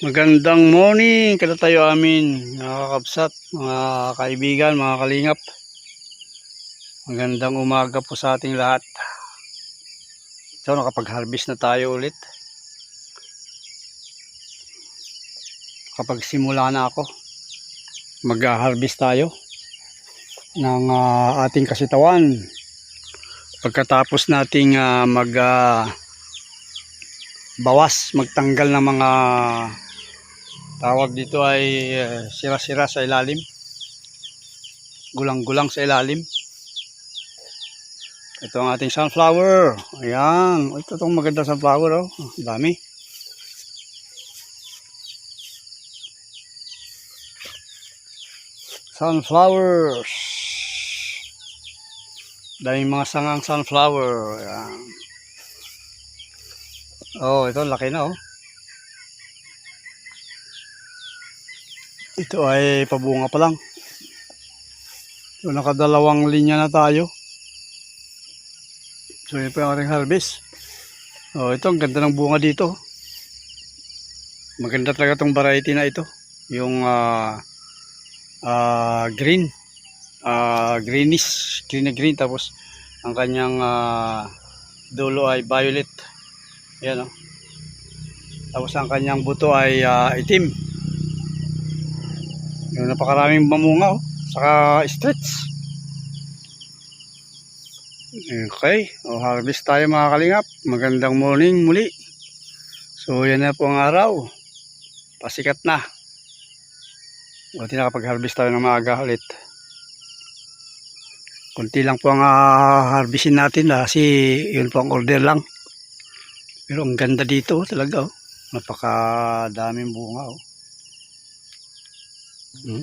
Magandang morning kada tayo amin mga kakabsat, mga kaibigan, mga kalingap. Magandang umaga po sa ating lahat. So nakapag-harvest na tayo ulit. Kapag simula na ako, mag-harvest tayo ng ah, ating kasitawan. Pagkatapos nating ah, mag ah, bawas, magtanggal ng mga tawag dito ay eh, sira-sira sa ilalim. Gulang-gulang sa ilalim. Ito ang ating sunflower. Ayan. Ito itong maganda sunflower oh. Ang dami. Sunflowers. Daming mga sangang sunflower. Ayan. Oh ito laki na oh Ito ay pabunga pa lang. So, nakadalawang linya na tayo. So, yun po yung ating harvest. Oh, ito, ang ganda ng bunga dito. Maganda talaga itong variety na ito. Yung ah ah, green. ah greenish. Green na green. Tapos, ang kanyang ah, dulo ay violet. Yan, oh. Tapos, ang kanyang buto ay ah, itim. Yung napakaraming mamunga oh. Saka stretch. Okay. O harvest tayo mga kalingap. Magandang morning muli. So yan na po ang araw. Pasikat na. Buti nakapag-harvest tayo ng maaga ulit. Kunti lang po ang ah, harvestin natin kasi yun po ang order lang. Pero ang ganda dito oh, talaga oh. Napakadaming bunga oh. Hmm?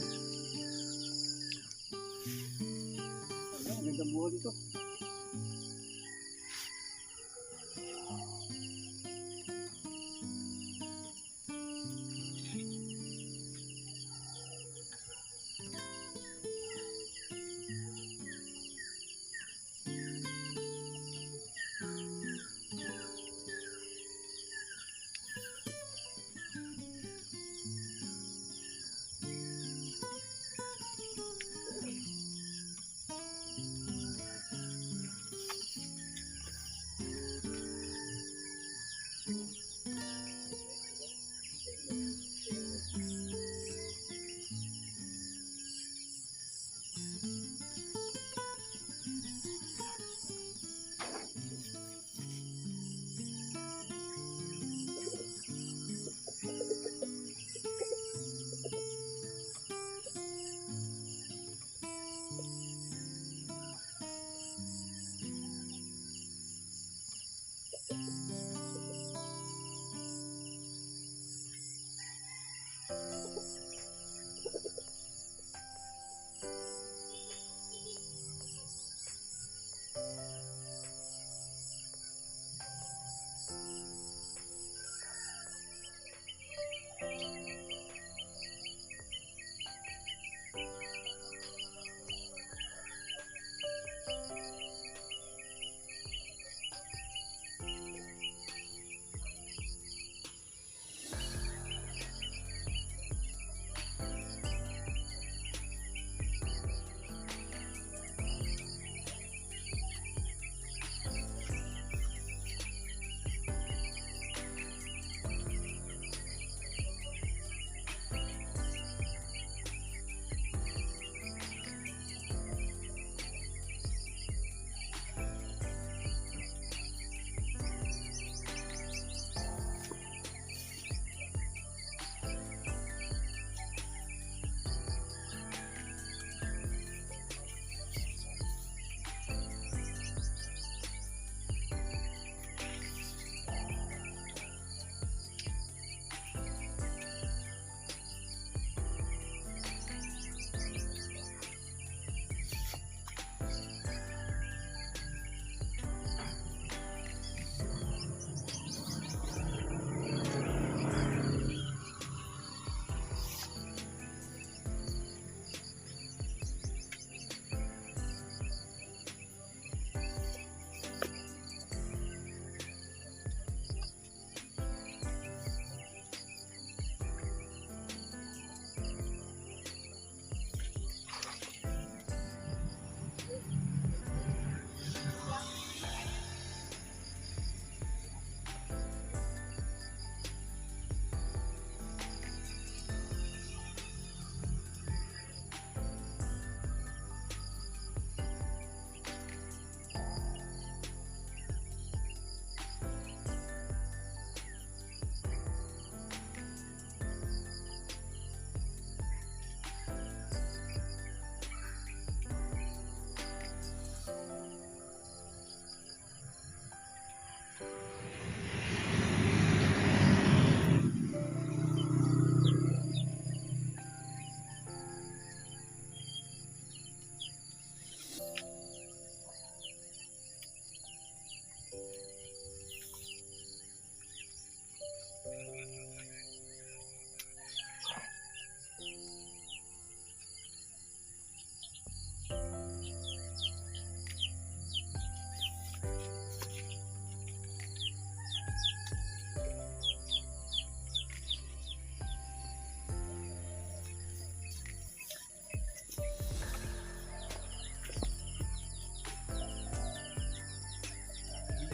Ang ganda buhay dito.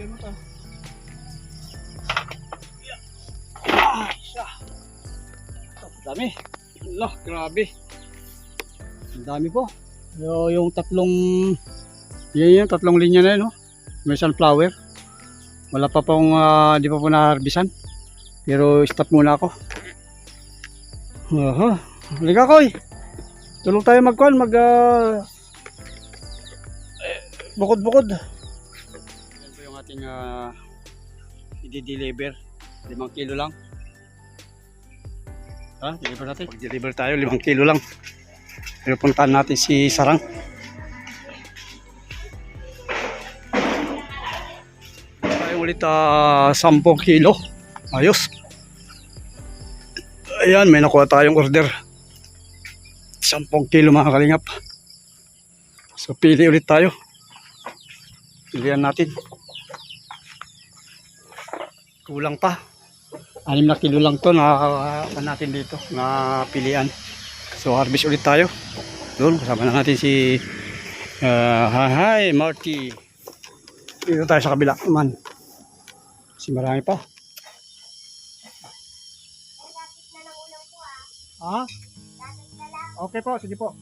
Pagkakapin mo. Ah, dami. Allah, grabe. Ang dami po. Yo, yung tatlong, yan yung tatlong linya na yun, no? May sunflower. Wala pa pong, ah, di pa po na-harbisan. Pero stop muna ako. Aha. Halika koy. Tulong tayo magkuhan, mag eh, bukod-bukod. Ating uh, i-deliver. Limang kilo lang. Ha? Deliver natin. Pag-deliver tayo, limang kilo lang. Pero puntahan natin si Sarang. Tayo ulit ah 10 kilo. Ayos. Ayan, may nakuha tayong order. 10 kilo mga kalingap. So pili ulit tayo. Pilihan natin. Kulang pa. Anim na kilo lang to na natin dito na pilian. So harvest ulit tayo. Doon kasama na natin si uh, hi Marty. Dito tayo sa kabila naman. Si marami pa. Ha? Okay po, sige po.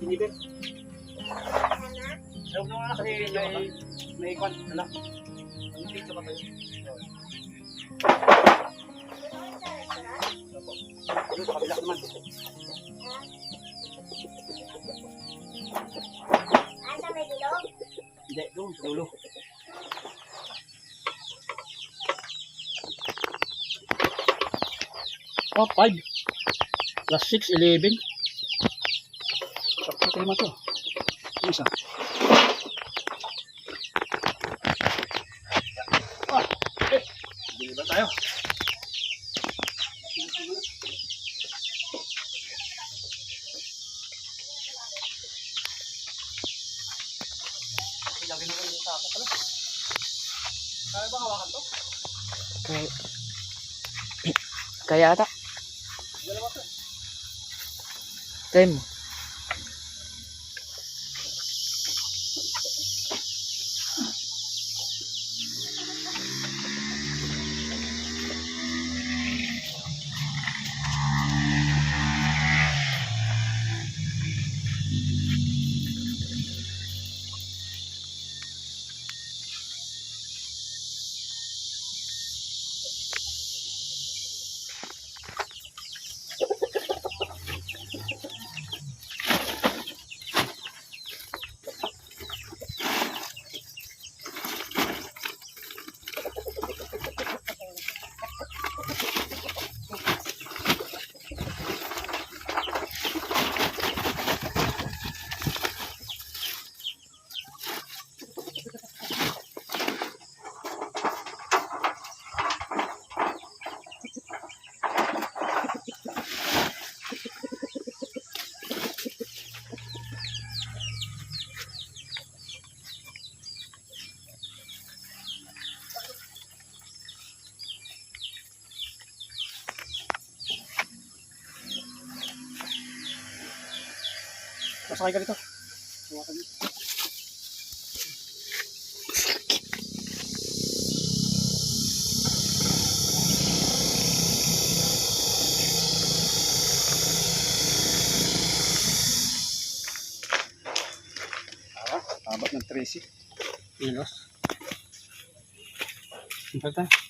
Binibig. Huwag na kasi may may ikon. Ala. Ang picture ba tayo? Doon sa kabila naman. Asa may bilog? Hindi, doon sa dulo. Oh, 5. Plus 6, 11. Sakto kayo mo to. Isa. Ah, eh. Ba tayo? Ilagay pala. Kaya ba hawakan to? Kaya, kaya ata. extremo. Mo. Masakay ka dito. Hawakan mo. Ah, abat ng 13 kilos. Ito tayo.